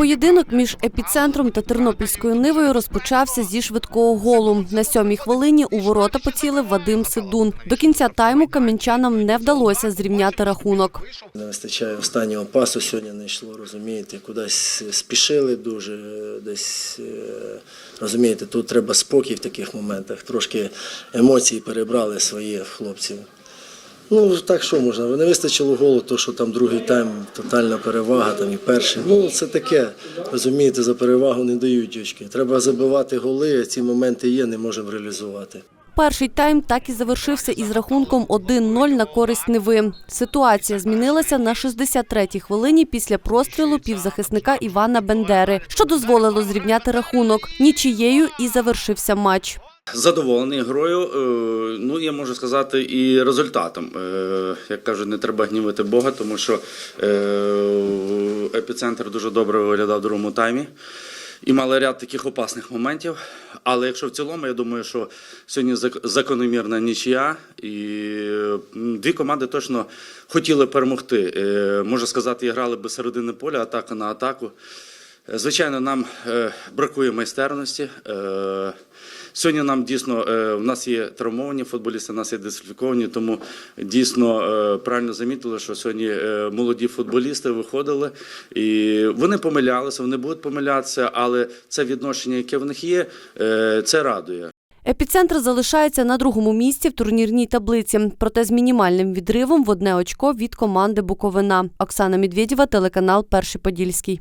Поєдинок між епіцентром та тернопільською нивою розпочався зі швидкого голу. На сьомій хвилині у ворота поцілив Вадим Сидун. До кінця тайму кам'янчанам не вдалося зрівняти рахунок. Не вистачає останнього пасу сьогодні не йшло, розумієте, кудись спішили дуже, десь е, розумієте, тут треба спокій в таких моментах. Трошки емоції перебрали свої в хлопців. Ну, так що можна? Не вистачило голу, то що там другий тайм, тотальна перевага, там і перший. Ну, це таке, розумієте, за перевагу не дають очки. Треба забивати голи, а ці моменти є, не можемо реалізувати. Перший тайм так і завершився із рахунком 1-0 на користь Неви. Ситуація змінилася на 63-й хвилині після прострілу півзахисника Івана Бендери, що дозволило зрівняти рахунок. Нічією і завершився матч. Задоволений грою, е, ну я можу сказати, і результатом. Е, Як кажуть, не треба гнівити Бога, тому що е, епіцентр дуже добре виглядав в другому таймі. І мали ряд таких опасних моментів. Але якщо в цілому, я думаю, що сьогодні закономірна нічия, і дві команди точно хотіли перемогти. Можна сказати, і грали без середини поля, атака на атаку. Звичайно, нам е, бракує майстерності. Е, Сьогодні нам дійсно е, в нас є травмовані футболісти, в нас є дискваліфіковані, тому дійсно правильно замітили, що сьогодні молоді футболісти виходили і вони помилялися, вони будуть помилятися, але це відношення, яке в них є, це радує. Епіцентр залишається на другому місці в турнірній таблиці, проте з мінімальним відривом в одне очко від команди Буковина. Оксана Медведєва, телеканал Перший Подільський.